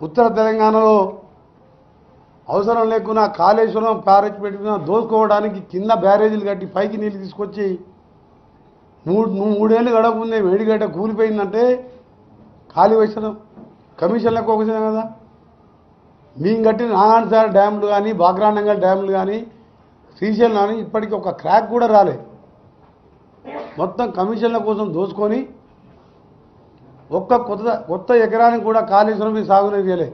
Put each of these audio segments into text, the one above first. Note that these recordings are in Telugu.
ఉత్తర తెలంగాణలో అవసరం లేకున్నా కాళేశ్వరం బ్యారేజ్ పెట్టుకున్నా దోసుకోవడానికి కింద బ్యారేజీలు కట్టి పైకి నీళ్ళు తీసుకొచ్చి మూడు నువ్వు మూడేళ్ళు గడపకుందే వేడిగడ్డ కూలిపోయిందంటే ఖాళీ వేసడం కమిషన్లకు ఒకసారి కదా. మేము కట్టిన నారాయణసార్ డ్యాములు కానీ బాగ్రానంగల్ డ్యాములు కానీ శ్రీశైలం కానీ ఇప్పటికీ ఒక క్రాక్ కూడా రాలేదు. మొత్తం కమిషన్ల కోసం దోచుకొని ఒక్క కొత్త కొత్త ఎకరానికి కూడా కాళేశ్వరం మీద సాగునీరు చేయలే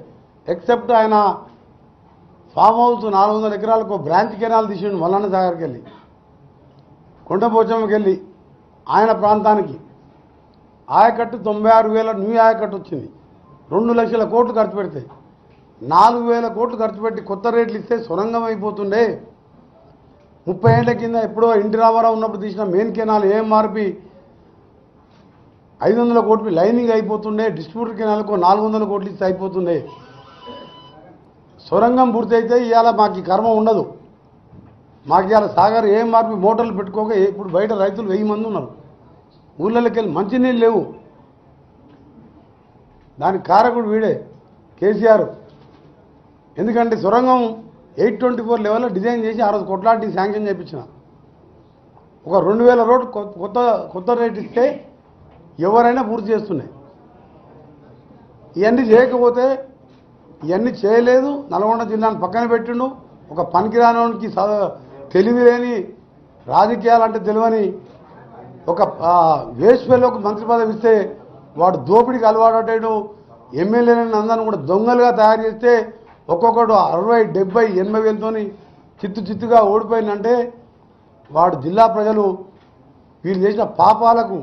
ఎక్సెప్ట్ ఆయన ఫామ్ హౌస్ నాలుగు వందల ఎకరాలకు ఒక బ్రాంచ్ కెనాల్ తీసిండు మల్లన్న సాగర్కి వెళ్ళి. కొండపోచమ్మకి వెళ్ళి ఆయన ప్రాంతానికి. ఆయకట్టు తొంభై ఆరు వేల న్యూ ఆయకట్టు వచ్చింది. రెండు లక్షల కోట్లు ఖర్చు పెడితే. నాలుగు వేల కోట్లు ఖర్చు పెట్టి కొత్త రేట్లు ఇస్తే సొరంగం అయిపోతుండే. ముప్పై ఏళ్ళ కింద ఎప్పుడో ఇంటి రామారావు ఉన్నప్పుడు తీసిన మెయిన్ కెనాల్ ఏం మార్పి ఐదు వందల కోట్లు లైనింగ్ అయిపోతుండే డిస్ట్రిబ్యూటర్ కెనాల్కు నాలుగు వందల కోట్లు ఇస్తే అయిపోతుండే. సొరంగం పూర్తయితే ఇవాళ మాకు కర్మ ఉండదు. మాకు ఇవాళ సాగర్ ఏం మార్పు మోటార్లు పెట్టుకోక ఇప్పుడు బయట రైతులు వెయ్యి మంది ఉన్నారు. ఊళ్ళకి వెళ్ళి మంచినీళ్ళు లేవు. దానికి కారకుడు వీడే కేసీఆర్. ఎందుకంటే సొరంగం ఎయిట్ ట్వంటీ ఫోర్ లెవెల్లో డిజైన్ చేసి ఆ రోజు కొట్లాంటి శాంక్షన్ చేయించిన ఒక రెండు వేల రోడ్డు కొత్త కొత్త రేట్ ఇస్తే ఎవరైనా పూర్తి చేస్తున్నాయి. ఇవన్నీ చేయకపోతే ఇవన్నీ చేయలేదు. నల్గొండ జిల్లాను పక్కన పెట్టిండు. ఒక పనికిరానోనికి స- తెలివి లేని రాజకీయాలంటే తెలివని ఒక వేస్ట్ ఒక మంత్రి పదవి ఇస్తే వాడు దోపిడీకి అలవాటు ఎమ్మెల్యేలను అందరిని కూడా దొంగలుగా తయారు చేస్తే ఒక్కొక్కడు అరవై డెబ్బై ఎనభై వేలతోని చిత్తు చిత్తుగా ఓడిపోయిందంటే వాడు జిల్లా ప్రజలు వీళ్ళు చేసిన పాపాలకు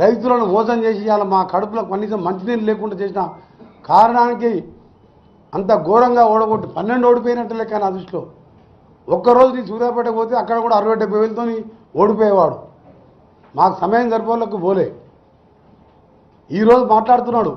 రైతులను మోసం చేసి ఇవాళ మా కడుపులో కనీసం మంచినీళ్ళు లేకుండా చేసిన కారణానికి అంత ఘోరంగా ఓడగొట్టి పన్నెండు ఓడిపోయినట్టు లెక్క నా దృష్టిలో. ఒక్కరోజు నీ సూర్యాపేట పోతే అక్కడ కూడా అరవై డెబ్బై వేలతో ఓడిపోయేవాడు. మాకు సమయం సరిపోలకు పోలే. ఈరోజు మాట్లాడుతున్నాడు.